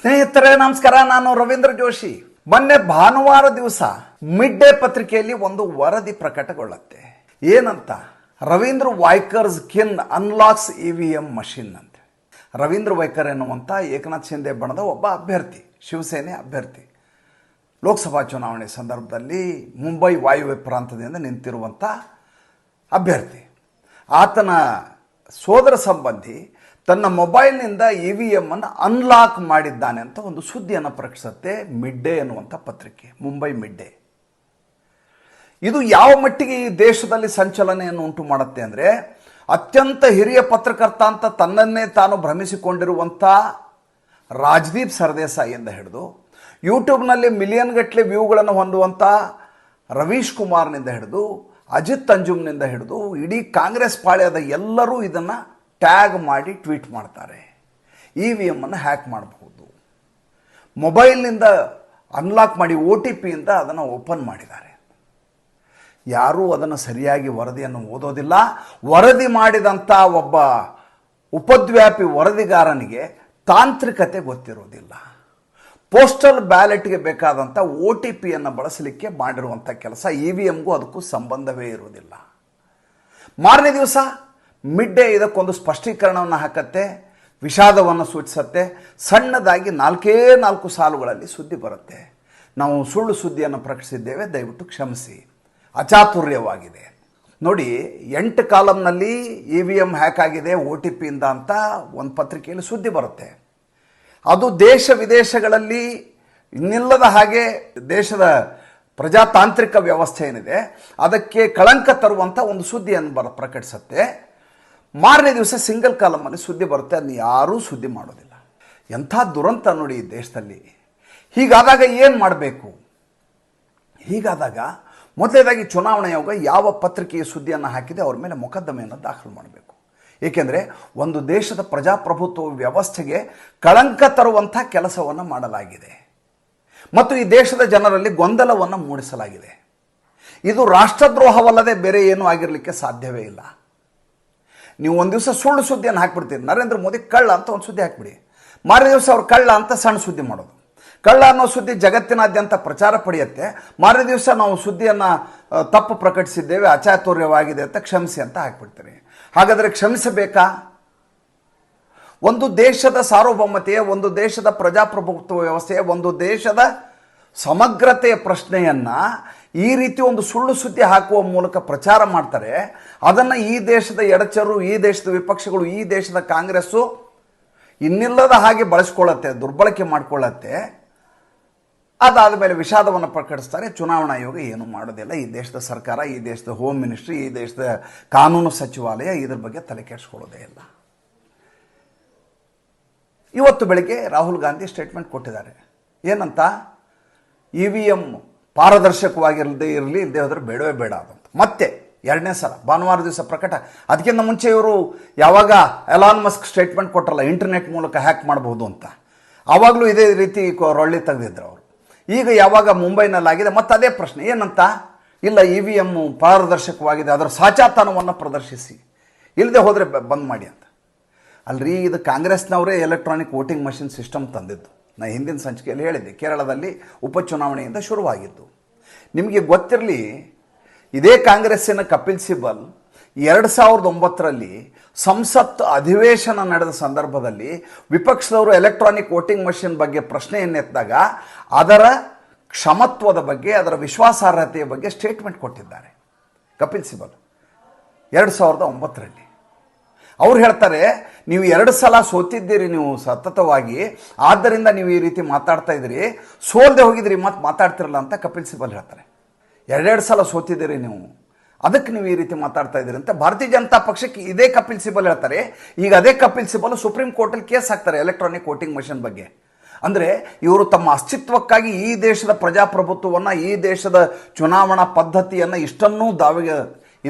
ಸ್ನೇಹಿತರೆ, ನಮಸ್ಕಾರ. ನಾನು ರವೀಂದ್ರ ಜೋಶಿ. ಮೊನ್ನೆ ಭಾನುವಾರ ದಿವಸ ಮಿಡ್ ಡೇ ಪತ್ರಿಕೆಯಲ್ಲಿ ಒಂದು ವರದಿ ಪ್ರಕಟಗೊಳ್ಳುತ್ತೆ. ಏನಂತ? Ravindra Waikar's kin unlocks E V M machine ಅಂತ. ರವೀಂದ್ರ ವೈಕರ್ ಎನ್ನುವಂಥ ಏಕನಾಥ್ ಶಿಂದೆ ಬಣದ ಒಬ್ಬ ಅಭ್ಯರ್ಥಿ, ಶಿವಸೇನೆ ಅಭ್ಯರ್ಥಿ. ಲೋಕಸಭಾ ಚುನಾವಣೆ ಸಂದರ್ಭದಲ್ಲಿ ಮುಂಬೈ ವಾಯುವ್ಯ ಪ್ರಾಂತದಿಂದ ನಿಂತಿರುವಂಥ ಅಭ್ಯರ್ಥಿ. ಆತನ ಸೋದರ ಸಂಬಂಧಿ ತನ್ನ ಮೊಬೈಲ್ನಿಂದ ಇ ವಿ ಎಂ ಅನ್ನು ಅನ್ಲಾಕ್ ಮಾಡಿದ್ದಾನೆ ಅಂತ ಒಂದು ಸುದ್ದಿಯನ್ನು ಪ್ರಕಟಿಸುತ್ತೆ ಮಿಡ್ ಡೇ ಅನ್ನುವಂಥ ಪತ್ರಿಕೆ, ಮುಂಬೈ ಮಿಡ್ ಡೇ ಇದು ಯಾವ ಮಟ್ಟಿಗೆ ಈ ದೇಶದಲ್ಲಿ ಸಂಚಲನೆಯನ್ನು ಉಂಟು ಮಾಡುತ್ತೆ ಅಂದರೆ, ಅತ್ಯಂತ ಹಿರಿಯ ಪತ್ರಕರ್ತ ಅಂತ ತನ್ನನ್ನೇ ತಾನು ಭ್ರಮಿಸಿಕೊಂಡಿರುವಂಥ ರಾಜ್ದೀಪ್ ಸರ್ದೇಸಾಯಿಯಿಂದ ಹಿಡಿದು, ಯೂಟ್ಯೂಬ್ನಲ್ಲಿ ಮಿಲಿಯನ್ ಗಟ್ಟಲೆ ವ್ಯೂಗಳನ್ನು ಹೊಂದುವಂಥ ರವೀಶ್ ಕುಮಾರ್ನಿಂದ ಹಿಡಿದು, ಅಜಿತ್ ಅಂಜುಮ್ನಿಂದ ಹಿಡಿದು, ಇಡೀ ಕಾಂಗ್ರೆಸ್ ಪಾಳ್ಯದ ಎಲ್ಲರೂ ಇದನ್ನು ಟ್ಯಾಗ್ ಮಾಡಿ ಟ್ವೀಟ್ ಮಾಡ್ತಾರೆ. ಇ ವಿ ಎಮ್ಮನ್ನು ಹ್ಯಾಕ್ ಮಾಡಬಹುದು. ಮೊಬೈಲ್ನಿಂದ ಅನ್ಲಾಕ್ ಮಾಡಿ ಓ ಟಿ ಪಿಯಿಂದ ಅದನ್ನು ಓಪನ್ ಮಾಡಿದ್ದಾರೆ. ಯಾರೂ ಅದನ್ನು ಸರಿಯಾಗಿ ವರದಿಯನ್ನು ಓದೋದಿಲ್ಲ. ವರದಿ ಮಾಡಿದಂಥ ಒಬ್ಬ ಉಪದ್ವ್ಯಾಪಿ ವರದಿಗಾರನಿಗೆ ತಾಂತ್ರಿಕತೆ ಗೊತ್ತಿರೋದಿಲ್ಲ. ಪೋಸ್ಟಲ್ ಬ್ಯಾಲೆಟ್ಗೆ ಬೇಕಾದಂಥ ಒ ಟಿ ಪಿಯನ್ನು ಬಳಸಲಿಕ್ಕೆ ಮಾಡಿರುವಂಥ ಕೆಲಸ ಇ ವಿ ಎಮ್ಗೂ ಅದಕ್ಕೂ ಸಂಬಂಧವೇ ಇರುವುದಿಲ್ಲ ಮಾರನೇ ದಿವಸ ಮಿಡ್ ಡೇ ಇದಕ್ಕೊಂದು ಸ್ಪಷ್ಟೀಕರಣವನ್ನು ಹಾಕತ್ತೆ, ವಿಷಾದವನ್ನು ಸೂಚಿಸತ್ತೆ, ಸಣ್ಣದಾಗಿ ನಾಲ್ಕೇ ನಾಲ್ಕು ಸಾಲುಗಳಲ್ಲಿ ಸುದ್ದಿ ಬರುತ್ತೆ. ನಾವು ಸುಳ್ಳು ಸುದ್ದಿಯನ್ನು ಪ್ರಕಟಿಸಿದ್ದೇವೆ, ದಯವಿಟ್ಟು ಕ್ಷಮಿಸಿ. ಅಚಾತುರ್ಯವಾಗಿದೆ. ನೋಡಿ, ಎಂಟು ಕಾಲಂನಲ್ಲಿ ಇ ವಿ ಎಂ ಹ್ಯಾಕ್ ಆಗಿದೆ, ಒ ಟಿ ಪಿಯಿಂದ ಅಂತ ಒಂದು ಪತ್ರಿಕೆಯಲ್ಲಿ ಸುದ್ದಿ ಬರುತ್ತೆ. ಅದು ದೇಶ ವಿದೇಶಗಳಲ್ಲಿ ಇನ್ನಿಲ್ಲದ ಹಾಗೆ ದೇಶದ ಪ್ರಜಾತಾಂತ್ರಿಕ ವ್ಯವಸ್ಥೆ ಏನಿದೆ, ಅದಕ್ಕೆ ಕಳಂಕ ತರುವಂಥ ಒಂದು ಸುದ್ದಿಯನ್ನು ಬರ, ಪ್ರಕಟಿಸುತ್ತೆ. ಮಾರನೇ ದಿವಸ ಸಿಂಗಲ್ ಕಾಲಮಲ್ಲಿ ಸುದ್ದಿ ಬರುತ್ತೆ, ಅದನ್ನ ಯಾರೂ ಸುದ್ದಿ ಮಾಡೋದಿಲ್ಲ. ಎಂಥ ದುರಂತ ನೋಡಿ ಈ ದೇಶದಲ್ಲಿ. ಹೀಗಾದಾಗ ಏನು ಮಾಡಬೇಕು? ಹೀಗಾದಾಗ ಮೊದಲೇದಾಗಿ ಚುನಾವಣೆ ಆಯೋಗ ಯಾವ ಪತ್ರಿಕೆಯ ಸುದ್ದಿಯನ್ನು ಹಾಕಿದೆ, ಅವ್ರ ಮೇಲೆ ಮೊಕದ್ದಮೆಯನ್ನು ದಾಖಲು ಮಾಡಬೇಕು. ಏಕೆಂದರೆ ಒಂದು ದೇಶದ ಪ್ರಜಾಪ್ರಭುತ್ವ ವ್ಯವಸ್ಥೆಗೆ ಕಳಂಕ ತರುವಂಥ ಕೆಲಸವನ್ನು ಮಾಡಲಾಗಿದೆ. ಮತ್ತು ಈ ದೇಶದ ಜನರಲ್ಲಿ ಗೊಂದಲವನ್ನು ಮೂಡಿಸಲಾಗಿದೆ. ಇದು ರಾಷ್ಟ್ರದ್ರೋಹವಲ್ಲದೆ ಬೇರೆ ಏನೂ ಆಗಿರಲಿಕ್ಕೆ ಸಾಧ್ಯವೇ ಇಲ್ಲ. ನೀವು ಒಂದು ದಿವಸ ಸುಳ್ಳು ಸುದ್ದಿಯನ್ನು ಹಾಕ್ಬಿಡ್ತೀರಿ. ನರೇಂದ್ರ ಮೋದಿ ಕಳ್ಳ ಅಂತ ಒಂದು ಸುದ್ದಿ ಹಾಕ್ಬಿಡಿ. ಮಾರನೇ ದಿವಸ ಅವ್ರು ಕಳ್ಳ ಅಂತ ಸಣ್ಣ ಸುದ್ದಿ ಮಾಡೋದು. ಕಳ್ಳ ಅನ್ನೋ ಸುದ್ದಿ ಜಗತ್ತಿನಾದ್ಯಂತ ಪ್ರಚಾರ ಪಡೆಯುತ್ತೆ. ಮಾರನೇ ದಿವಸ ನಾವು ಸುದ್ದಿಯನ್ನು ತಪ್ಪು ಪ್ರಕಟಿಸಿದ್ದೇವೆ, ಅಚಾತುರ್ಯವಾಗಿದೆ ಅಂತ ಕ್ಷಮಿಸಿ ಅಂತ ಹಾಕ್ಬಿಡ್ತೀರಿ. ಹಾಗಾದರೆ ಕ್ಷಮಿಸಬೇಕಾ? ಒಂದು ದೇಶದ ಸಾರ್ವಭೌಮತೆಯ, ಒಂದು ದೇಶದ ಪ್ರಜಾಪ್ರಭುತ್ವ ವ್ಯವಸ್ಥೆಯ, ಒಂದು ದೇಶದ ಸಮಗ್ರತೆಯ ಪ್ರಶ್ನೆಯನ್ನು ಈ ರೀತಿ ಒಂದು ಸುಳ್ಳು ಸುದ್ದಿ ಹಾಕುವ ಮೂಲಕ ಪ್ರಚಾರ ಮಾಡ್ತಾರೆ. ಅದನ್ನು ಈ ದೇಶದ ಎಡಚರು, ಈ ದೇಶದ ವಿಪಕ್ಷಗಳು, ಈ ದೇಶದ ಕಾಂಗ್ರೆಸ್ಸು ಇನ್ನಿಲ್ಲದ ಹಾಗೆ ಬಳಸ್ಕೊಳ್ಳತ್ತೆ, ದುರ್ಬಳಕೆ ಮಾಡಿಕೊಳ್ಳತ್ತೆ. ಅದಾದ ಮೇಲೆ ವಿಷಾದವನ್ನು ಪ್ರಕಟಿಸ್ತಾರೆ. ಚುನಾವಣಾ ಆಯೋಗ ಏನು ಮಾಡೋದಿಲ್ಲ. ಈ ದೇಶದ ಸರ್ಕಾರ, ಈ ದೇಶದ ಹೋಮ್ ಮಿನಿಸ್ಟ್ರಿ ಈ ದೇಶದ ಕಾನೂನು ಸಚಿವಾಲಯ ಇದ್ರ ಬಗ್ಗೆ ತಲೆ ಕೆಡಿಸ್ಕೊಳ್ಳೋದೇ ಇಲ್ಲ. ಇವತ್ತು ಬೆಳಗ್ಗೆ ರಾಹುಲ್ ಗಾಂಧಿ ಸ್ಟೇಟ್ಮೆಂಟ್ ಕೊಟ್ಟಿದ್ದಾರೆ. ಏನಂತ? ಇ ವಿ ಎಂ ಪಾರದರ್ಶಕವಾಗಿರದೇ ಇರಲಿ ಇಲ್ಲದೆ ಹೋದರೆ ಬೇಡವೇ ಬೇಡ ಅದಂತ ಮತ್ತೆ ಎರಡನೇ ಸಲ ಭಾನುವಾರ ದಿವಸ ಪ್ರಕಟ. ಅದಕ್ಕಿಂತ ಮುಂಚೆ ಇವರು ಯಾವಾಗ ಎಲಾನ್ ಮಸ್ಕ್ ಸ್ಟೇಟ್ಮೆಂಟ್ ಕೊಟ್ಟರಲ್ಲ ಇಂಟರ್ನೆಟ್ ಮೂಲಕ ಹ್ಯಾಕ್ ಮಾಡಬಹುದು ಅಂತ. ಆವಾಗಲೂ ಇದೇ ರೀತಿ ರೊಳ್ಳಿ ತೆಗೆದಿದ್ರು ಅವರು. ಈಗ ಯಾವಾಗ ಮುಂಬೈನಲ್ಲಾಗಿದೆ ಮತ್ತೆ ಅದೇ ಪ್ರಶ್ನೆ, ಏನಂತ? ಇಲ್ಲ ಇ ವಿ ಎಮ್ಮು ಪಾರದರ್ಶಕವಾಗಿದೆ, ಅದರ ಸಾಚಾತನವನ್ನು ಪ್ರದರ್ಶಿಸಿ. ಇಲ್ಲದೆ ಹೋದರೆ ಬಂದ್ ಮಾಡಿ ಅಂತ. ಅಲ್ರಿ, ಇದು ಕಾಂಗ್ರೆಸ್ನವರೇ ಎಲೆಕ್ಟ್ರಾನಿಕ್ ವೋಟಿಂಗ್ ಮಷಿನ್ ಸಿಸ್ಟಮ್ ತಂದಿದ್ದು. ನಾ ಹಿಂದಿನ ಸಂಚಿಕೆಯಲ್ಲಿ ಹೇಳಿದ್ದೆ, ಕೇರಳದಲ್ಲಿ ಉಪಚುನಾವಣೆಯಿಂದ ಶುರುವಾಗಿದ್ದು. ನಿಮಗೆ ಗೊತ್ತಿರಲಿ, ಇದೇ ಕಾಂಗ್ರೆಸ್ಸಿನ ಕಪಿಲ್ ಸಿಬಲ್ ಎರಡು ಸಾವಿರದ ಒಂಬತ್ತರಲ್ಲಿ ಸಂಸತ್ ಅಧಿವೇಶನ ನಡೆದ ಸಂದರ್ಭದಲ್ಲಿ ವಿಪಕ್ಷದವರು ಎಲೆಕ್ಟ್ರಾನಿಕ್ ವೋಟಿಂಗ್ ಮಷಿನ್ ಬಗ್ಗೆ ಪ್ರಶ್ನೆಯನ್ನೆತ್ತಾಗ ಅದರ ಕ್ಷಮತ್ವದ ಬಗ್ಗೆ, ಅದರ ವಿಶ್ವಾಸಾರ್ಹತೆಯ ಬಗ್ಗೆ ಸ್ಟೇಟ್ಮೆಂಟ್ ಕೊಟ್ಟಿದ್ದಾರೆ ಕಪಿಲ್ ಸಿಬಲ್ ಎರಡು ಸಾವಿರದ ಒಂಬತ್ತರಲ್ಲಿ. ಅವ್ರು ಹೇಳ್ತಾರೆ, ನೀವು ಎರಡು ಸಲ ಸೋತಿದ್ದೀರಿ ನೀವು ಸತತವಾಗಿ, ಆದ್ದರಿಂದ ನೀವು ಈ ರೀತಿ ಮಾತಾಡ್ತಾ ಇದ್ದೀರಿ. ಸೋಲ್ದೆ ಹೋಗಿದ್ರಿ ಮತ್ತೆ ಮಾತಾಡ್ತಿರಲ್ಲ ಅಂತ ಕಪಿಲ್ ಸಿಬಲ್ ಹೇಳ್ತಾರೆ. ಎರಡೆರಡು ಸಲ ಸೋತಿದ್ದೀರಿ ನೀವು. ಅದಕ್ಕೆ ನೀವು ಈ ರೀತಿ ಮಾತಾಡ್ತಾ ಇದ್ದೀರಿ ಅಂತ ಭಾರತೀಯ ಜನತಾ ಪಕ್ಷಕ್ಕೆ ಇದೇ ಕಪಿಲ್ ಸಿಬಲ್ ಹೇಳ್ತಾರೆ. ಈಗ ಅದೇ ಕಪಿಲ್ ಸಿಬಲ್ ಸುಪ್ರೀಂ ಕೋರ್ಟಲ್ಲಿ ಕೇಸ್ ಹಾಕ್ತಾರೆ ಎಲೆಕ್ಟ್ರಾನಿಕ್ ವೋಟಿಂಗ್ ಮಷಿನ್ ಬಗ್ಗೆ. ಅಂದರೆ ಇವರು ತಮ್ಮ ಅಸ್ತಿತ್ವಕ್ಕಾಗಿ ಈ ದೇಶದ ಪ್ರಜಾಪ್ರಭುತ್ವವನ್ನು, ಈ ದೇಶದ ಚುನಾವಣಾ ಪದ್ಧತಿಯನ್ನು ಇಷ್ಟನ್ನೂ ದಾವಿಗೆ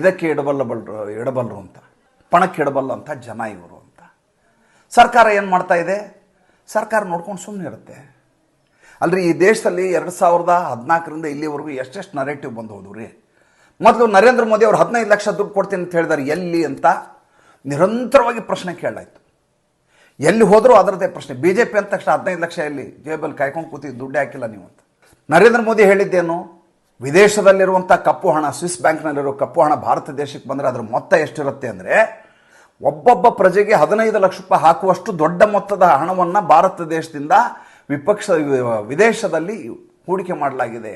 ಇದಕ್ಕೆ ಇಡಬಲ್ಲಬಲ್ರು ಇಡಬಲ್ಲರು ಅಂತ. ಪಣಕ್ಕೆ ಇಡಬಲ್ಲ ಅಂತ ಜನ ಇವರು ಅಂತ. ಸರ್ಕಾರ ಏನು ಮಾಡ್ತಾ ಇದೆ? ಸರ್ಕಾರ ನೋಡ್ಕೊಂಡು ಸುಮ್ಮನೆ ಇರುತ್ತೆ. ಅಲ್ರಿ, ಈ ದೇಶದಲ್ಲಿ ಎರಡು ಸಾವಿರದ ಹದಿನಾಲ್ಕರಿಂದ ಇಲ್ಲಿವರೆಗೂ ಎಷ್ಟೆಷ್ಟು ನರೇಟಿವ್ ಬಂದು ಹೋದವು ರೀ? ಮೊದಲು ನರೇಂದ್ರ ಮೋದಿ ಅವರು ಹದಿನೈದು ಲಕ್ಷ ದುಡ್ಡು ಕೊಡ್ತೀನಿ ಅಂತ ಹೇಳಿದಾರೆ, ಎಲ್ಲಿ ಅಂತ ನಿರಂತರವಾಗಿ ಪ್ರಶ್ನೆ ಕೇಳಾಯ್ತು ಎಲ್ಲಿ ಹೋದರೂ ಅದರದ್ದೇ ಪ್ರಶ್ನೆ. ಬಿ ಜೆ ಪಿ ಅಂದ ತಕ್ಷಣ ಹದಿನೈದು ಲಕ್ಷ ಎಲ್ಲಿ? ಜೇಬಲ್ಲಿ ಕಾಯ್ಕೊಂಡು ಕೂತಿದ್ದು ದುಡ್ಡು ಹಾಕಿಲ್ಲ ನೀವು ಅಂತ. ನರೇಂದ್ರ ಮೋದಿ ಹೇಳಿದ್ದೇನು? ವಿದೇಶದಲ್ಲಿರುವಂಥ ಕಪ್ಪು ಹಣ ಸ್ವಿಸ್ ಬ್ಯಾಂಕ್ನಲ್ಲಿರೋ ಕಪ್ಪು ಹಣ ಭಾರತ ದೇಶಕ್ಕೆ ಬಂದರೆ ಅದರ ಮೊತ್ತ ಎಷ್ಟಿರುತ್ತೆ ಅಂದರೆ ಒಬ್ಬೊಬ್ಬ ಪ್ರಜೆಗೆ ಹದಿನೈದು ಲಕ್ಷ ರೂಪಾಯಿ ಹಾಕುವಷ್ಟು ದೊಡ್ಡ ಮೊತ್ತದ ಹಣವನ್ನು ಭಾರತ ದೇಶದಿಂದ ವಿಪಕ್ಷ, ವಿದೇಶದಲ್ಲಿ ಹೂಡಿಕೆ ಮಾಡಲಾಗಿದೆ,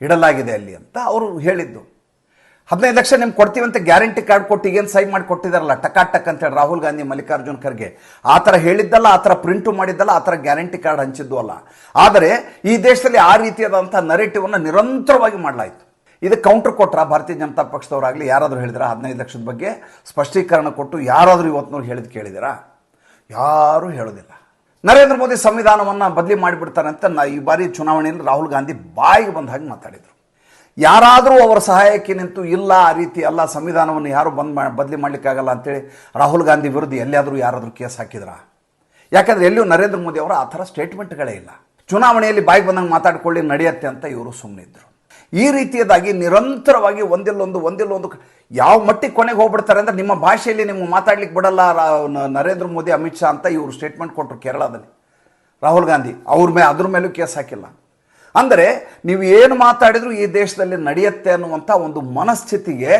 ಇಡಲಾಗಿದೆ ಅಲ್ಲಿ ಅಂತ ಅವರು ಹೇಳಿದ್ದು. ಹದಿನೈದು ಲಕ್ಷ ನಿಮ್ಗೆ ಕೊಡ್ತೀವಿ ಅಂತ ಗ್ಯಾರಂಟಿ ಕಾರ್ಡ್ ಕೊಟ್ಟು ಈಗೇನು ಸೈ ಮಾಡಿ ಕೊಟ್ಟಿದ್ದಾರಲ್ಲ ಟಕಾಟಕ್ ಟಕ್ ಅಂತೇಳಿ ರಾಹುಲ್ ಗಾಂಧಿ ಮಲ್ಲಿಕಾರ್ಜುನ್ ಖರ್ಗೆ. ಆ ಥರ ಹೇಳಿದ್ದಲ್ಲ, ಆ ಥರ ಪ್ರಿಂಟು ಮಾಡಿದ್ದಲ್ಲ, ಆ ಥರ ಗ್ಯಾರಂಟಿ ಕಾರ್ಡ್ ಹಂಚಿದ್ದು ಅಲ್ಲ ಆದರೆ ಈ ದೇಶದಲ್ಲಿ ಆ ರೀತಿಯಾದಂಥ ನರೇಟಿವನ್ನು ನಿರಂತರವಾಗಿ ಮಾಡಲಾಯಿತು. ಇದು ಕೌಂಟರ್ ಕೊಟ್ರ ಭಾರತೀಯ ಜನತಾ ಪಕ್ಷದವರಾಗಲಿ? ಯಾರಾದರೂ ಹೇಳಿದ್ರ ಹದಿನೈದು ಲಕ್ಷದ ಬಗ್ಗೆ? ಸ್ಪಷ್ಟೀಕರಣ ಕೊಟ್ಟು ಯಾರಾದರೂ ಇವತ್ತಿನವ್ರು ಹೇಳಿದ್ ಕೇಳಿದಿರಾ? ಯಾರೂ ಹೇಳೋದಿಲ್ಲ. ನರೇಂದ್ರ ಮೋದಿ ಸಂವಿಧಾನವನ್ನು ಬದಲಿ ಮಾಡಿಬಿಡ್ತಾರೆ ಅಂತ ನಾ ಈ ಬಾರಿ ಚುನಾವಣೆಯಲ್ಲಿ ರಾಹುಲ್ ಗಾಂಧಿ ಬಾಯಿಗೆ ಬಂದ ಹಾಗೆ ಮಾತಾಡಿದರು. ಯಾರಾದರೂ ಅವರ ಸಹಾಯಕ್ಕೆ ನಿಂತು ಇಲ್ಲ ಆ ರೀತಿ ಅಲ್ಲ ಸಂವಿಧಾನವನ್ನು ಯಾರು ಬಂದ್ ಮಾ, ಬದಲಿ ಮಾಡಲಿಕ್ಕಾಗಲ್ಲ ಅಂತೇಳಿ ರಾಹುಲ್ ಗಾಂಧಿ ವಿರುದ್ಧ ಎಲ್ಲಿಯಾದರೂ ಯಾರಾದರೂ ಕೇಸ್ ಹಾಕಿದ್ರ? ಯಾಕಂದರೆ ಎಲ್ಲಿಯೂ ನರೇಂದ್ರ ಮೋದಿ ಅವರ ಆ ಥರ ಸ್ಟೇಟ್ಮೆಂಟ್ಗಳೇ ಇಲ್ಲ. ಚುನಾವಣೆಯಲ್ಲಿ ಬಾಯಿಗೆ ಬಂದಂಗೆ ಮಾತಾಡ್ಕೊಳ್ಳಿ ನಡೆಯುತ್ತೆ ಅಂತ ಇವರು ಸುಮ್ಮನಿದ್ರು ಈ ರೀತಿಯದಾಗಿ ನಿರಂತರವಾಗಿ ಒಂದಿಲ್ಲೊಂದು ಒಂದಿಲ್ಲೊಂದು ಯಾವ ಮಟ್ಟಿಗೆ ಕೊನೆಗೆ ಹೋಗ್ಬಿಡ್ತಾರೆ ಅಂದ್ರೆ ನಿಮ್ಮ ಭಾಷೆಯಲ್ಲಿ ನಿಮ್ಗೆ ಮಾತಾಡ್ಲಿಕ್ಕೆ ಬಿಡಲ್ಲ ನರೇಂದ್ರ ಮೋದಿ, ಅಮಿತ್ ಶಾ ಅಂತ ಇವರು ಸ್ಟೇಟ್ಮೆಂಟ್ ಕೊಟ್ಟರು ಕೇರಳದಲ್ಲಿ. ರಾಹುಲ್ ಗಾಂಧಿ ಅವ್ರ ಮೇಲೆ ಅದ್ರ ಮೇಲೂ ಕೇಸ್ ಹಾಕಿಲ್ಲ. ಅಂದರೆ ನೀವು ಏನು ಮಾತಾಡಿದ್ರು ಈ ದೇಶದಲ್ಲಿ ನಡೆಯುತ್ತೆ ಅನ್ನುವಂಥ ಒಂದು ಮನಸ್ಥಿತಿಗೆ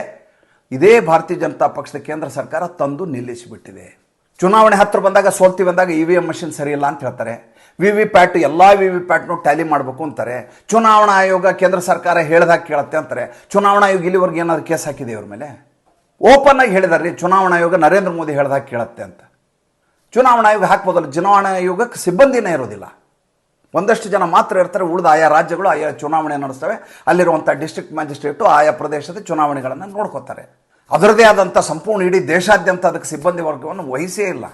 ಇದೇ ಭಾರತೀಯ ಜನತಾ ಪಕ್ಷದ ಕೇಂದ್ರ ಸರ್ಕಾರ ತಂದು ನಿಲ್ಲಿಸಿಬಿಟ್ಟಿದೆ. ಚುನಾವಣೆ ಹತ್ತಿರ ಬಂದಾಗ ಸೋಲ್ತೀವಿ ಬಂದಾಗ ಇ ವಿ ಎಂ ಮಷಿನ್ ಸರಿಯಿಲ್ಲ ಅಂತ ಹೇಳ್ತಾರೆ. ವಿ ವಿ ಪ್ಯಾಟ್, ಎಲ್ಲ ವಿ ವಿ ಪ್ಯಾಟ್ನು ಟ್ಯಾಲಿ ಮಾಡಬೇಕು ಅಂತಾರೆ. ಚುನಾವಣಾ ಆಯೋಗ ಕೇಂದ್ರ ಸರ್ಕಾರ ಹೇಳ್ದಾಗ ಕೇಳುತ್ತೆ ಅಂತಾರೆ. ಚುನಾವಣಾ ಆಯೋಗ ಇಲ್ಲಿವರೆಗೆ ಏನಾದ್ರು ಕೇಸ್ ಹಾಕಿದೆ ಇವ್ರ ಮೇಲೆ? ಓಪನ್ ಆಗಿ ಹೇಳಿದಾರೆ ಚುನಾವಣಾ ಆಯೋಗ ನರೇಂದ್ರ ಮೋದಿ ಹೇಳ್ದಾಗ ಕೇಳುತ್ತೆ ಅಂತ. ಚುನಾವಣಾ ಆಯೋಗ ಹಾಕ್ಬೋದಲ್ಲ, ಚುನಾವಣಾ ಆಯೋಗಕ್ಕೆ ಸಿಬ್ಬಂದಿನೇ ಇರೋದಿಲ್ಲ. ಒಂದಷ್ಟು ಜನ ಮಾತ್ರ ಇರ್ತಾರೆ, ಉಳಿದ ಆಯಾ ರಾಜ್ಯಗಳು ಆಯಾ ಚುನಾವಣೆ ನಡೆಸ್ತವೆ. ಅಲ್ಲಿರುವಂಥ ಡಿಸ್ಟ್ರಿಕ್ಟ್ ಮ್ಯಾಜಿಸ್ಟ್ರೇಟು ಆಯಾ ಪ್ರದೇಶದ ಚುನಾವಣೆಗಳನ್ನು ನೋಡ್ಕೋತಾರೆ. ಅದರದೇ ಆದಂಥ ಸಂಪೂರ್ಣ ಇಡೀ ದೇಶಾದ್ಯಂತ ಅದಕ್ಕೆ ಸಿಬ್ಬಂದಿ ವರ್ಗವನ್ನು ವಹಿಸೇ ಇಲ್ಲ.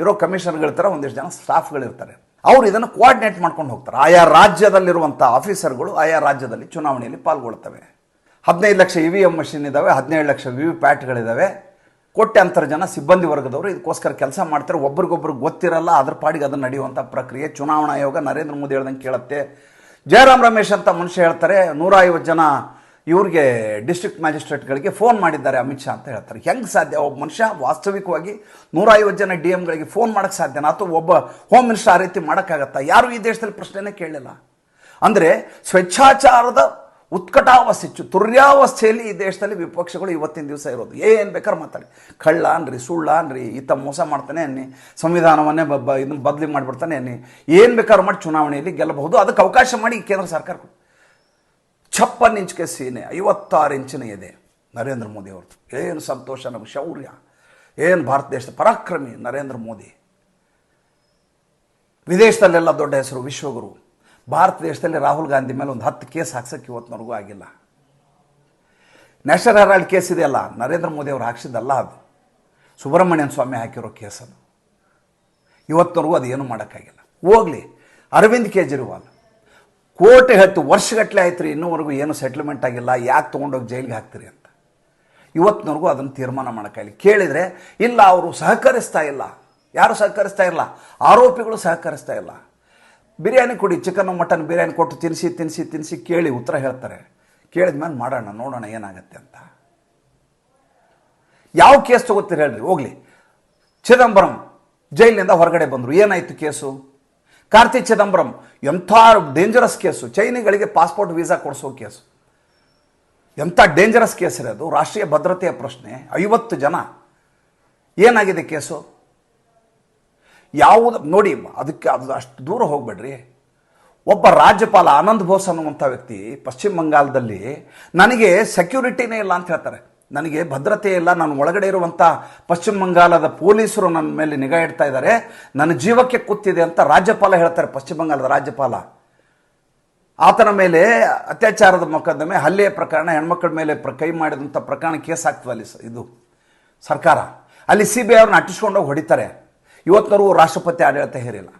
ಇರೋ ಕಮಿಷನ್ಗಳ ಥರ ಒಂದಿಷ್ಟು ಜನ ಸ್ಟಾಫ್ಗಳಿರ್ತಾರೆ ಅವರು ಇದನ್ನು ಕೋಆರ್ಡಿನೇಟ್ ಮಾಡ್ಕೊಂಡು ಹೋಗ್ತಾರೆ. ಆಯಾ ರಾಜ್ಯದಲ್ಲಿರುವಂಥ ಆಫೀಸರ್ಗಳು ಆಯಾ ರಾಜ್ಯದಲ್ಲಿ ಚುನಾವಣೆಯಲ್ಲಿ ಪಾಲ್ಗೊಳ್ತವೆ. ಹದಿನೈದು lakh E V M machine ಇದ್ದಾವೆ ಹದಿನೇಳು ಲಕ್ಷ ವಿ ವಿ ಪ್ಯಾಟ್ಗಳಿದ್ದಾವೆ ಕೋಟ್ಯಾಂತರ ಜನ ಸಿಬ್ಬಂದಿ ವರ್ಗದವರು ಇದಕ್ಕೋಸ್ಕರ ಕೆಲಸ ಮಾಡ್ತಾರೆ. ಒಬ್ರಿಗೊಬ್ರಿಗೆ ಗೊತ್ತಿರಲ್ಲ, ಅದ್ರ ಪಾಡಿಗೆ ಅದು ನಡೆಯುವಂಥ ಪ್ರಕ್ರಿಯೆ. ಚುನಾವಣಾ ಆಯೋಗ ನರೇಂದ್ರ ಮೋದಿ ಹೇಳ್ದಂಗೆ ಕೇಳುತ್ತೆ. ಜಯರಾಮ್ ರಮೇಶ್ ಅಂತ ಮನುಷ್ಯ ಹೇಳ್ತಾರೆ ನೂರ ಐವತ್ತು ಜನ ಇವ್ರಿಗೆ ಡಿಸ್ಟ್ರಿಕ್ಟ್ ಮ್ಯಾಜಿಸ್ಟ್ರೇಟ್ಗಳಿಗೆ ಫೋನ್ ಮಾಡಿದ್ದಾರೆ ಅಮಿತ್ ಶಾ ಅಂತ ಹೇಳ್ತಾರೆ. ಹೆಂಗೆ ಸಾಧ್ಯ? ಒಬ್ಬ ಮನುಷ್ಯ ವಾಸ್ತವಿಕವಾಗಿ ನೂರ ಐವತ್ತು ಜನ ಡಿ ಎಮ್ಗಳಿಗೆ ಫೋನ್ ಮಾಡೋಕ್ಕೆ ಸಾಧ್ಯನಾ? ಅಥವಾ ಒಬ್ಬ ಹೋಮ್ ಮಿನಿಸ್ಟರ್ ಆ ರೀತಿ ಮಾಡೋಕ್ಕಾಗತ್ತಾ? ಯಾರು ಈ ದೇಶದಲ್ಲಿ ಪ್ರಶ್ನೆನೇ ಕೇಳಲಿಲ್ಲ? ಅಂದರೆ ಸ್ವೇಚ್ಛಾಚಾರದ ಉತ್ಕಟಾವಸ್ಥೆ ತುರ್ಯಾವಸ್ಥೆಯಲ್ಲಿ ಈ ದೇಶದಲ್ಲಿ ವಿಪಕ್ಷಗಳು ಇವತ್ತಿನ ದಿವಸ ಇರೋದು. ಏನು ಬೇಕಾದ್ರೆ ಮಾತಾಡಿ ಕಳ್ಳ ಅನ್ರಿ, ಸುಳ್ಳ ಅನ್ರಿ ಈತ ಮೋಸ ಮಾಡ್ತಾನೆ ಅನ್ನಿ, ಸಂವಿಧಾನವನ್ನೇ ಬ ಇದನ್ನು ಬದಲಿ ಮಾಡಿಬಿಡ್ತಾನೆ ಅನ್ನಿ, ಏನು ಬೇಕಾದ್ರೂ ಮಾಡಿ ಚುನಾವಣೆಯಲ್ಲಿ ಗೆಲ್ಲಬಹುದು. ಅದಕ್ಕೆ ಅವಕಾಶ ಮಾಡಿ ಕೇಂದ್ರ ಸರ್ಕಾರ ಛಪ್ಪನ್ ಇಂಚ್ಗೆ ಸೀನೆ, ಐವತ್ತಾರು ಇಂಚಿನ ಇದೆ ನರೇಂದ್ರ ಮೋದಿ ಅವ್ರದ್ದು. ಏನು ಸಂತೋಷ, ನಮಗೆ ಶೌರ್ಯ. ಏನು ಭಾರತ ದೇಶದ ಪರಾಕ್ರಮಿ, ನರೇಂದ್ರ ಮೋದಿ. ವಿದೇಶದಲ್ಲೆಲ್ಲ ದೊಡ್ಡ ಹೆಸರು ವಿಶ್ವಗುರು. ಭಾರತ ದೇಶದಲ್ಲಿ ರಾಹುಲ್ ಗಾಂಧಿ ಮೇಲೆ ಒಂದು ಹತ್ತು ಕೇಸ್ ಹಾಕ್ಸೋಕ್ಕೆ ಇವತ್ತಿನವರೆಗೂ ಆಗಿಲ್ಲ. ನ್ಯಾಷನಲ್ ಹೆರಾಲ್ಡ್ ಕೇಸ್ ಇದೆಯಲ್ಲ, ನರೇಂದ್ರ ಮೋದಿ ಅವರು ಹಾಕ್ಸಿದ್ದಲ್ಲ ಅದು. ಸುಬ್ರಹ್ಮಣ್ಯನ್ ಸ್ವಾಮಿ ಹಾಕಿರೋ ಕೇಸ್ ಅದು. ಇವತ್ತಿನವರೆಗೂ ಅದು ಏನೂ ಮಾಡೋಕ್ಕಾಗಿಲ್ಲ. ಹೋಗಲಿ, ಅರವಿಂದ್ ಕೇಜ್ರಿವಾಲ್. ಕೋಟೆ ಹತ್ತು ವರ್ಷಗಟ್ಟಲೆ ಆಯ್ತು ರೀ ಇನ್ನೂವರೆಗೂ ಏನು ಸೆಟ್ಲ್ಮೆಂಟ್ ಆಗಿಲ್ಲ, ಯಾಕೆ ತೊಗೊಂಡೋಗಿ ಜೈಲಿಗೆ ಹಾಕ್ತೀರಿ ಅಂತ. ಇವತ್ತಿನವರೆಗೂ ಅದನ್ನು ತೀರ್ಮಾನ ಮಾಡೋಕ್ಕಾಗಲಿ ಕೇಳಿದರೆ, ಇಲ್ಲ, ಅವರು ಸಹಕರಿಸ್ತಾ ಇಲ್ಲ. ಯಾರು ಸಹಕರಿಸ್ತಾ ಇಲ್ಲ? ಆರೋಪಿಗಳು ಸಹಕರಿಸ್ತಾ ಇಲ್ಲ. ಬಿರಿಯಾನಿ ಕೊಡಿ ಚಿಕನ್ ಮಟನ್ ಬಿರಿಯಾನಿ ಕೊಟ್ಟು ತಿನ್ನಿಸಿ ತಿನ್ನಿಸಿ ತಿನ್ನಿಸಿ ಕೇಳಿ ಉತ್ತರ ಹೇಳ್ತಾರೆ. ಕೇಳಿದ ಮೇಲೆ ಮಾಡೋಣ, ನೋಡೋಣ ಏನಾಗುತ್ತೆ ಅಂತ. ಯಾವ ಕೇಸ್ ತಗೋತೀರಿ ಹೇಳ್ರಿ, ಹೋಗ್ಲಿ. ಚಿದಂಬರಂ ಜೈಲಿನಿಂದ ಹೊರಗಡೆ ಬಂದರು. ಏನಾಯಿತು ಕೇಸು? ಕಾರ್ತಿ ಚಿದಂಬರಂ, ಎಂಥ ಡೇಂಜರಸ್ ಕೇಸು? ಚೈನಿಗಳಿಗೆ ಪಾಸ್ಪೋರ್ಟ್ ವೀಸಾ ಕೊಡಿಸೋ ಕೇಸು. ಎಂಥ ಡೇಂಜರಸ್ ಕೇಸ್ ಇರೋದು ರಾಷ್ಟ್ರೀಯ ಭದ್ರತೆಯ ಪ್ರಶ್ನೆ. ಐವತ್ತು ಜನ. ಏನಾಗಿದೆ ಕೇಸು? ಯಾವುದು ನೋಡಿ, ಅದಕ್ಕೆ ಅದು ಅಷ್ಟು ದೂರ ಹೋಗ್ಬೇಡ್ರಿ. ಒಬ್ಬ ರಾಜ್ಯಪಾಲ ಆನಂದ್ ಬೋಸ್ ಅನ್ನುವಂಥ ವ್ಯಕ್ತಿ ಪಶ್ಚಿಮ ಬಂಗಾಲದಲ್ಲಿ ನನಗೆ ಸೆಕ್ಯೂರಿಟಿನೇ ಇಲ್ಲ ಅಂತ ಹೇಳ್ತಾರೆ. ನನಗೆ ಭದ್ರತೆ ಇಲ್ಲ, ನಾನು ಒಳಗಡೆ ಇರುವಂಥ ಪಶ್ಚಿಮ ಬಂಗಾಲದ ಪೊಲೀಸರು ನನ್ನ ಮೇಲೆ ನಿಗಾ ಇಡ್ತಾ ಇದ್ದಾರೆ. ನನ್ನ ಜೀವಕ್ಕೆ ಕೂತಿದೆ ಅಂತ ರಾಜ್ಯಪಾಲ ಹೇಳ್ತಾರೆ ಪಶ್ಚಿಮ ಬಂಗಾಲದ ರಾಜ್ಯಪಾಲ. ಆತನ ಮೇಲೆ ಅತ್ಯಾಚಾರದ ಮೊಕದ್ದಮೆ, ಹಲ್ಲೆಯ ಪ್ರಕರಣ, ಹೆಣ್ಮಕ್ಳ ಮೇಲೆ ಪ್ರ, ಕೈ ಮಾಡಿದಂಥ ಪ್ರಕರಣ ಕೇಸ್ ಆಗ್ತದೆ ಅಲ್ಲಿ ಇದು ಸರ್ಕಾರ. ಅಲ್ಲಿ ಸಿ ಬಿ ಐ ಅವ್ರನ್ನ ಅಟ್ಟಿಸ್ಕೊಂಡೋಗಿ ಹೊಡಿತಾರೆ. ಇವತ್ತಿನವರೆಗೂ ರಾಷ್ಟ್ರಪತಿ ಆಡಳಿತ ಹೇರಿಲ್ಲ.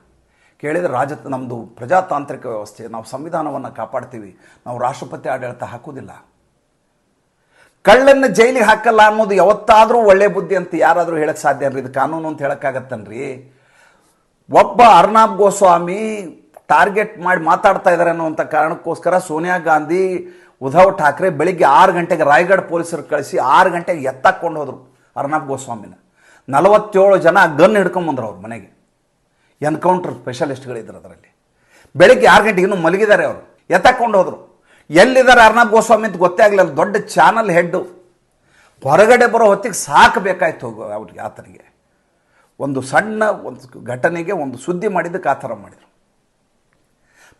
ಕೇಳಿದರೆ ರಾಜ ನಮ್ಮದು ಪ್ರಜಾತಾಂತ್ರಿಕ ವ್ಯವಸ್ಥೆ, ನಾವು ಸಂವಿಧಾನವನ್ನು ಕಾಪಾಡ್ತೀವಿ. ನಾವು ರಾಷ್ಟ್ರಪತಿ ಆಡಳಿತ ಹಾಕೋದಿಲ್ಲ ಕಳ್ಳನ್ನು ಜೈಲಿಗೆ ಹಾಕಲ್ಲ ಅನ್ನೋದು ಯಾವತ್ತಾದರೂ ಒಳ್ಳೆ ಬುದ್ಧಿ ಅಂತ ಯಾರಾದರೂ ಹೇಳಕ್ಕೆ ಸಾಧ್ಯ ಅನ್ರಿ ಇದು ಕಾನೂನು ಅಂತ ಹೇಳೋಕ್ಕಾಗತ್ತನ್ರಿ? ಒಬ್ಬ ಅರ್ನಾಬ್ ಗೋಸ್ವಾಮಿ ಟಾರ್ಗೆಟ್ ಮಾಡಿ ಮಾತಾಡ್ತಾ ಇದ್ದಾರೆ ಅನ್ನುವಂಥ ಕಾರಣಕ್ಕೋಸ್ಕರ ಸೋನಿಯಾ ಗಾಂಧಿ, ಉದ್ಧವ್ ಠಾಕ್ರೆ ಬೆಳಿಗ್ಗೆ ಆರು ಗಂಟೆಗೆ ರಾಯಗಢ ಪೊಲೀಸರು ಕಳಿಸಿ ಆರು ಗಂಟೆಗೆ ಎತ್ತಾಕೊಂಡು ಹೋದರು ಅರ್ನಾಬ್ ಗೋಸ್ವಾಮಿನ. ನಲವತ್ತೇಳು ಜನ ಗನ್ ಹಿಡ್ಕೊಂಬಂದ್ರು ಅವ್ರ ಮನೆಗೆ. ಎನ್ಕೌಂಟರ್ ಸ್ಪೆಷಲಿಸ್ಟ್ಗಳಿದ್ರು ಅದರಲ್ಲಿ. ಬೆಳಿಗ್ಗೆ ಆರು ಗಂಟೆಗೆ ಇನ್ನೂ ಮಲಗಿದ್ದಾರೆ ಅವರು. ಎತ್ತಕೊಂಡು ಹೋದರು. ಎಲ್ಲಿದ್ದಾರೆ ಅರ್ನಬ್ ಗೋಸ್ವಾಮಿ ಅಂತ ಗೊತ್ತೇ ಆಗಲಿಲ್ಲ. ದೊಡ್ಡ ಚಾನಲ್ ಹೆಡ್ಡು ಹೊರಗಡೆ ಬರೋ ಹೊತ್ತಿಗೆ ಸಾಕಬೇಕಾಯ್ತು ಅವ್ರಿಗೆ ಆತನಿಗೆ ಒಂದು ಸಣ್ಣ ಒಂದು ಘಟನೆಗೆ ಒಂದು ಸುದ್ದಿ ಮಾಡಿದ್ದಕ್ಕೆ ಆ ಥರ ಮಾಡಿದರು.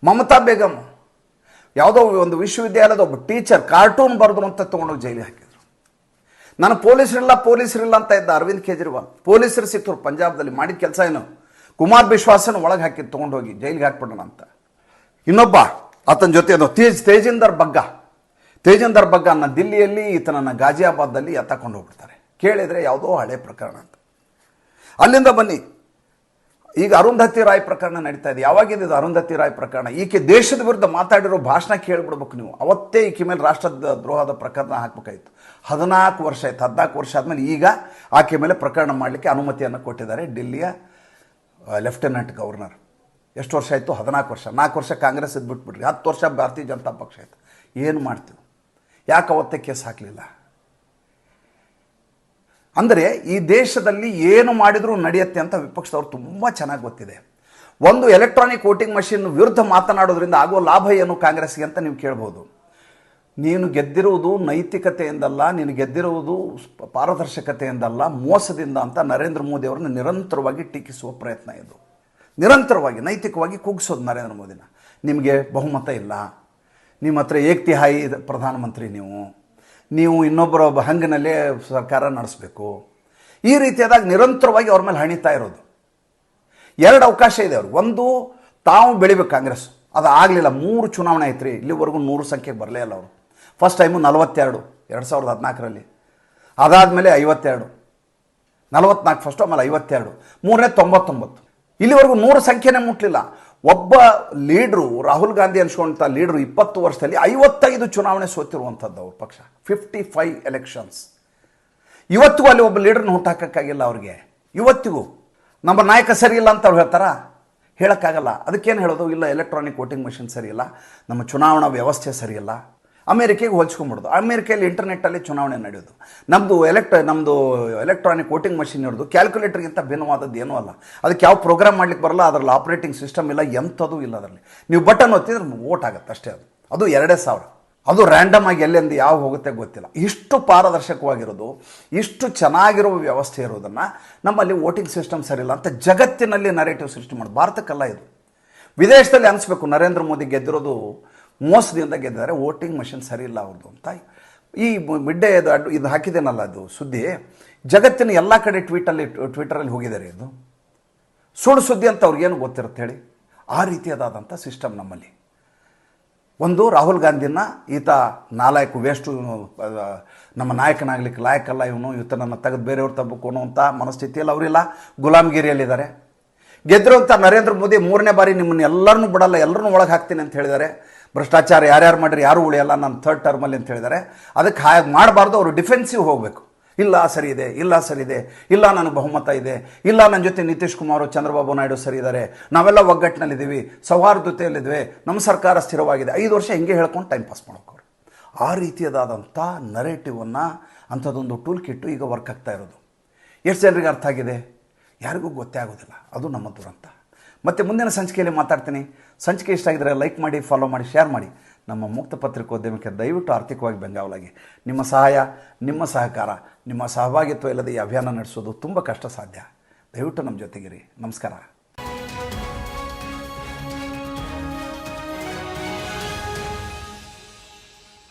ಮಮತಾ ಬೇಗಮ್ ಯಾವುದೋ ಒಂದು ವಿಶ್ವವಿದ್ಯಾಲಯದ ಒಬ್ಬ ಟೀಚರ್ ಕಾರ್ಟೂನ್ ಬರೆದ್ರು ಅಂತ ತೊಗೊಂಡೋಗಿ ಜೈಲಿಗೆ ಹಾಕಿದ್ರು. ನಾನು ಪೊಲೀಸರಿಲ್ಲ ಪೊಲೀಸರಿಲ್ಲ ಅಂತ ಇದ್ದ ಅರವಿಂದ್ ಕೇಜ್ರಿವಾಲ್, ಪೊಲೀಸರು ಸಿಕ್ತರು ಪಂಜಾಬ್ದಲ್ಲಿ ಮಾಡಿದ ಕೆಲಸ ಏನು? ಕುಮಾರ್ ವಿಶ್ವಾಸನ ಒಳಗೆ ಹಾಕಿ ತೊಗೊಂಡೋಗಿ ಜೈಲಿಗೆ ಹಾಕ್ಬಿಡೋಣ ಅಂತ. ಇನ್ನೊಬ್ಬ ಆತನ ಜೊತೆ ಅದು ತೇಜ್, ತೇಜಿಂದರ್ ಬಗ್ಗ. ತೇಜಿಂದರ್ ಬಗ್ಗ ನನ್ನ ದಿಲ್ಲಿಯಲ್ಲಿ ಈತನನ್ನು ಗಾಜಿಯಾಬಾದ್ದಲ್ಲಿ ಎತ್ತಕೊಂಡು ಹೋಗ್ಬಿಡ್ತಾರೆ ಕೇಳಿದರೆ ಯಾವುದೋ ಹಳೆ ಪ್ರಕರಣ ಅಂತ. ಅಲ್ಲಿಂದ ಬನ್ನಿ. ಈಗ ಅರುಂಧತಿ ರಾಯ್ ಪ್ರಕರಣ ನಡೀತಾ ಇದೆ. ಯಾವಾಗಿದೆ ಇದು ಅರುಂಧತಿ ರಾಯ್ ಪ್ರಕರಣ? ಈಕೆ ದೇಶದ ವಿರುದ್ಧ ಮಾತಾಡಿರೋ ಭಾಷಣ ಕೇಳಿಬಿಡ್ಬೇಕು ನೀವು. ಅವತ್ತೇ ಈಕೆ ಮೇಲೆ ರಾಷ್ಟ್ರದ ದ್ರೋಹದ ಪ್ರಕರಣ ಹಾಕಬೇಕಾಯಿತು. ಹದಿನಾಲ್ಕು ವರ್ಷ ಆಯ್ತು. ಹದಿನಾಲ್ಕು ವರ್ಷ ಆದಮೇಲೆ ಈಗ ಆಕೆ ಮೇಲೆ ಪ್ರಕರಣ ಮಾಡಲಿಕ್ಕೆ ಅನುಮತಿಯನ್ನು ಕೊಟ್ಟಿದ್ದಾರೆ ಡೆಲ್ಲಿಯ ಲೆಫ್ಟಿನೆಂಟ್ ಗವರ್ನರ್. ಎಷ್ಟು ವರ್ಷ ಆಯಿತು? ಹದಿನಾಲ್ಕು ವರ್ಷ. ನಾಲ್ಕು ವರ್ಷ ಕಾಂಗ್ರೆಸ್ ಇದ್ಬಿಟ್ಬಿಟ್ರಿ. ಹತ್ತು ವರ್ಷ ಭಾರತೀಯ ಜನತಾ ಪಕ್ಷ ಆಯಿತು. ಏನು ಮಾಡ್ತೀವಿ? ಯಾಕೆ ಅವತ್ತೇ ಕೇಸ್ ಹಾಕಲಿಲ್ಲ? ಅಂದರೆ ಈ ದೇಶದಲ್ಲಿ ಏನು ಮಾಡಿದರೂ ನಡೆಯುತ್ತೆ ಅಂತ ವಿಪಕ್ಷದವ್ರು ತುಂಬ ಚೆನ್ನಾಗಿ ಗೊತ್ತಿದೆ. ಒಂದು ಎಲೆಕ್ಟ್ರಾನಿಕ್ ವೋಟಿಂಗ್ ಮಷಿನ್ ವಿರುದ್ಧ ಮಾತನಾಡೋದ್ರಿಂದ ಆಗುವ ಲಾಭ ಏನು ಕಾಂಗ್ರೆಸ್ಗೆ ಅಂತ ನೀವು ಕೇಳ್ಬೋದು. ನೀನು ಗೆದ್ದಿರುವುದು ನೈತಿಕತೆಯಿಂದಲ್ಲ, ನೀನು ಗೆದ್ದಿರುವುದು ಪಾರದರ್ಶಕತೆಯಿಂದಲ್ಲ, ಮೋಸದಿಂದ ಅಂತ ನರೇಂದ್ರ ಮೋದಿ ಅವರನ್ನು ನಿರಂತರವಾಗಿ ಟೀಕಿಸುವ ಪ್ರಯತ್ನ ಇದು. ನಿರಂತರವಾಗಿ, ನೈತಿಕವಾಗಿ ಕೂಗಿಸೋದು ನರೇಂದ್ರ ಮೋದಿನ. ನಿಮಗೆ ಬಹುಮತ ಇಲ್ಲ. ನಿಮ್ಮ ಹತ್ರ ಏಕ್ತಿಹಾಯಿ ಪ್ರಧಾನಮಂತ್ರಿ ನೀವು. ನೀವು ಇನ್ನೊಬ್ಬರ ಹಂಗಿನಲ್ಲೇ ಸರ್ಕಾರ ನಡೆಸಬೇಕು. ಈ ರೀತಿಯಾದಾಗ ನಿರಂತರವಾಗಿ ಅವ್ರ ಮೇಲೆ ಹಣಿತಾ ಇರೋದು. ಎರಡು ಅವಕಾಶ ಇದೆ ಅವ್ರಿಗೆ. ಒಂದು, ತಾವು ಬೆಳಿಬೇಕು ಕಾಂಗ್ರೆಸ್. ಅದು ಆಗಲಿಲ್ಲ. ಮೂರು ಚುನಾವಣೆ ಐತ್ರಿ. ಇಲ್ಲಿವರೆಗೂ ನೂರು ಸಂಖ್ಯೆಗೆ ಬರಲೇ ಇಲ್ಲ ಅವರು. ಫಸ್ಟ್ ಟೈಮು ನಲವತ್ತೆರಡು, ಎರಡು ಸಾವಿರದ ಹದಿನಾಲ್ಕರಲ್ಲಿ. ಅದಾದಮೇಲೆ ಐವತ್ತೆರಡು. ನಲವತ್ನಾಲ್ಕು ಫಸ್ಟು ಆಮೇಲೆ ಐವತ್ತೆರಡು. ಮೂರನೇ ತೊಂಬತ್ತೊಂಬತ್ತು. ಇಲ್ಲಿವರೆಗೂ ನೂರು ಸಂಖ್ಯೆನೇ ಮುಟ್ಟಲಿಲ್ಲ ಒಬ್ಬ ಲೀಡ್ರು ರಾಹುಲ್ ಗಾಂಧಿ ಅನ್ಸ್ಕೊಂತ ಲೀಡ್ರು ಇಪ್ಪತ್ತು ವರ್ಷದಲ್ಲಿ ಐವತ್ತೈದು ಚುನಾವಣೆ ಸೋತಿರುವಂಥದ್ದು ಅವ್ರ ಪಕ್ಷ. ಫಿಫ್ಟಿ ಫೈವ್ ಎಲೆಕ್ಷನ್ಸ್ ಇವತ್ತಿಗೂ ಅಲ್ಲಿ ಒಬ್ಬ ಲೀಡ್ರನ್ನ ಹುಟ್ಟಾಕಕ್ಕಾಗಿಲ್ಲ ಅವ್ರಿಗೆ. ಇವತ್ತಿಗೂ. ನಮ್ಮ ನಾಯಕ ಸರಿ ಇಲ್ಲ ಅಂತ ಅವ್ರು ಹೇಳ್ತಾರಾ? ಹೇಳೋಕ್ಕಾಗಲ್ಲ. ಅದಕ್ಕೇನು ಹೇಳೋದು? ಇಲ್ಲ ಎಲೆಕ್ಟ್ರಾನಿಕ್ ವೋಟಿಂಗ್ ಮಷಿನ್ ಸರಿ ಇಲ್ಲ. ನಮ್ಮ ಚುನಾವಣಾ ವ್ಯವಸ್ಥೆ ಸರಿಯಿಲ್ಲ ಅಮೇರಿಕೆಗೆ ಹೋಲ್ಸ್ಕೊಂಬಿಡೋದು. ಅಮೇರಿಕೆಯಲ್ಲಿ ಇಂಟರ್ನೆಟ್ಟಲ್ಲಿ ಚುನಾವಣೆ ನಡೆಯೋದು. ನಮ್ಮದು ಎಲೆಕ್ಟ್ ನಮ್ಮದು ಎಲೆಕ್ಟ್ರಾನಿಕ್ ವೋಟಿಂಗ್ ಮಷಿನ್ ಇರೋದು. ಕ್ಯಾಲ್ಕುಲೇಟರ್ಗಿಂತ ಭಿನ್ನವಾದದ್ದು ಏನೂ ಅಲ್ಲ. ಅದಕ್ಕೆ ಯಾವ ಪ್ರೋಗ್ರಾಮ್ ಮಾಡ್ಲಿಕ್ಕೆ ಬರಲ್ಲ, ಅದರಲ್ಲಿ ಆಪ್ರೇಟಿಂಗ್ ಸಿಸ್ಟಮ್ ಇಲ್ಲ, ಎಂಥದೂ ಇಲ್ಲ ಅದರಲ್ಲಿ. ನೀವು ಬಟನ್ ಒತ್ತಿದ್ರೆ ವೋಟ್ ಆಗುತ್ತೆ ಅಷ್ಟೇ ಅದು. ಅದು ಎರಡೇ ಸಾವಿರ. ಅದು ರ್ಯಾಂಡಮ್ ಆಗಿ ಎಲ್ಲಿಂದ ಯಾವ ಹೋಗುತ್ತೆ ಗೊತ್ತಿಲ್ಲ. ಇಷ್ಟು ಪಾರದರ್ಶಕವಾಗಿರೋದು, ಇಷ್ಟು ಚೆನ್ನಾಗಿರುವ ವ್ಯವಸ್ಥೆ ಇರೋದನ್ನು ನಮ್ಮಲ್ಲಿ ವೋಟಿಂಗ್ ಸಿಸ್ಟಮ್ ಸರಿಯಿಲ್ಲ ಅಂತ ಜಗತ್ತಿನಲ್ಲಿ ನರೇಟಿವ್ ಸೃಷ್ಟಿ ಮಾಡೋದು. ಭಾರತಕ್ಕಲ್ಲ ಇದು. ವಿದೇಶದಲ್ಲಿ ಅನಿಸ್ಬೇಕು, ನರೇಂದ್ರ ಮೋದಿ ಗೆದ್ದಿರೋದು ಮೋಸದಿಂದ ಗೆದ್ದಿದ್ದಾರೆ ವೋಟಿಂಗ್ ಮಷಿನ್ ಸರಿ ಇಲ್ಲ ಅವ್ರದ್ದು ಅಂತ. ಈ ಮಿಡ್ ಡೇ ಇದು ಅಡ್- ಇದು ಹಾಕಿದ್ದೇನಲ್ಲ ಅದು ಸುದ್ದಿ. ಜಗತ್ತಿನ ಎಲ್ಲ ಕಡೆ ಟ್ವೀಟಲ್ಲಿ ಟ್ವಿಟರಲ್ಲಿ ಹೋಗಿದ್ದಾರೆ ಇದು. ಸುಳ್ಳು ಸುದ್ದಿ ಅಂತ ಅವ್ರಿಗೇನು ಗೊತ್ತಿರುತ್ತೆ ಹೇಳಿ? ಆ ರೀತಿಯಾದಂಥ ಸಿಸ್ಟಮ್ ನಮ್ಮಲ್ಲಿ. ಒಂದು ರಾಹುಲ್ ಗಾಂಧಿನ ಈತ ನಾಲಾಯಕು ವೇಸ್ಟು, ನಮ್ಮ ನಾಯಕನಾಗ್ಲಿಕ್ಕೆ ಲಾಯಕಲ್ಲ ಇವನು ಇವತ್ತು ನನ್ನ ತೆಗೆದು ಬೇರೆಯವ್ರು ತಬ್ಬಕೋನು ಅಂತ ಮನಸ್ಥಿತಿಯಲ್ಲಿ ಅವರಿಲ್ಲ. ಗುಲಾಮಗಿರಿಯಲ್ಲಿದ್ದಾರೆ. ಗೆದ್ದಿರುವಂಥ ನರೇಂದ್ರ ಮೋದಿ ಮೂರನೇ ಬಾರಿ ನಿಮ್ಮನ್ನು ಎಲ್ಲರನ್ನೂ ಬಿಡಲ್ಲ, ಎಲ್ಲರನ್ನೂ ಒಳಗೆ ಹಾಕ್ತೀನಿ ಅಂತ ಹೇಳಿದ್ದಾರೆ ಭ್ರಷ್ಟಾಚಾರ ಯಾರ್ಯಾರು ಮಾಡಿರಿ ಯಾರು ಉಳಿಯಲ್ಲ, ನಾನು ಥರ್ಡ್ ಟರ್ಮಲ್ಲಿ ಅಂತ ಹೇಳಿದ್ದಾರೆ ಅದಕ್ಕೆ ಹಾಗೆ ಮಾಡಬಾರ್ದು, ಅವರು ಡಿಫೆನ್ಸಿವ್ ಹೋಗಬೇಕು. ಇಲ್ಲ, ಸರಿ ಇದೆ, ಇಲ್ಲ, ಸರಿ ಇದೆ, ಇಲ್ಲ ನನಗೆ ಬಹುಮತ ಇದೆ, ಇಲ್ಲ ನನ್ನ ಜೊತೆ ನಿತೀಶ್ ಕುಮಾರ್ ಚಂದ್ರಬಾಬು ನಾಯ್ಡು ಸರಿ ಇದ್ದಾರೆ ನಾವೆಲ್ಲ ಒಗ್ಗಟ್ಟಿನಲ್ಲಿದ್ದೀವಿ ಸೌಹಾರ್ದತೆಯಲ್ಲಿದ್ದೀವಿ ನಮ್ಮ ಸರ್ಕಾರ ಸ್ಥಿರವಾಗಿದೆ. ಐದು ವರ್ಷ ಹಿಂಗೆ ಹೇಳ್ಕೊಂಡು ಟೈಮ್ ಪಾಸ್ ಮಾಡೋಕೆ ಆ ರೀತಿಯದಾದಂಥ ನರೇಟಿವನ್ನು ಅಂಥದ್ದೊಂದು ಟೂಲ್ ಕಿಟ್ಟು ಈಗ ವರ್ಕ್ ಆಗ್ತಾ ಇರೋದು. ಎಷ್ಟು ಜನರಿಗೆ ಅರ್ಥ ಆಗಿದೆ? ಯಾರಿಗೂ ಗೊತ್ತೇ ಆಗೋದಿಲ್ಲ. ಅದು ನಮ್ಮ ದುರಂತ. ಮತ್ತು ಮುಂದಿನ ಸಂಚಿಕೆಯಲ್ಲಿ ಮಾತಾಡ್ತೀನಿ. ಸಂಚಿಕೆ ಇಷ್ಟ ಆಗಿದ್ರೆ ಲೈಕ್ ಮಾಡಿ ಫಾಲೋ ಮಾಡಿ ಶೇರ್ ಮಾಡಿ. ನಮ್ಮ ಮುಕ್ತ ಪತ್ರಿಕೋದ್ಯಮಕ್ಕೆ ದಯವಿಟ್ಟು ಆರ್ಥಿಕವಾಗಿ ಬೆಂಗಾವಲಾಗಿ. ನಿಮ್ಮ ಸಹಾಯ, ನಿಮ್ಮ ಸಹಕಾರ, ನಿಮ್ಮ ಸಹಭಾಗಿತ್ವ ಇಲ್ಲದೆ ಈ ಅಭಿಯಾನ ನಡೆಸೋದು ತುಂಬ ಕಷ್ಟ ಸಾಧ್ಯ ದಯವಿಟ್ಟು ನಮ್ಮ ಜೊತೆಗಿರಿ. ನಮಸ್ಕಾರ.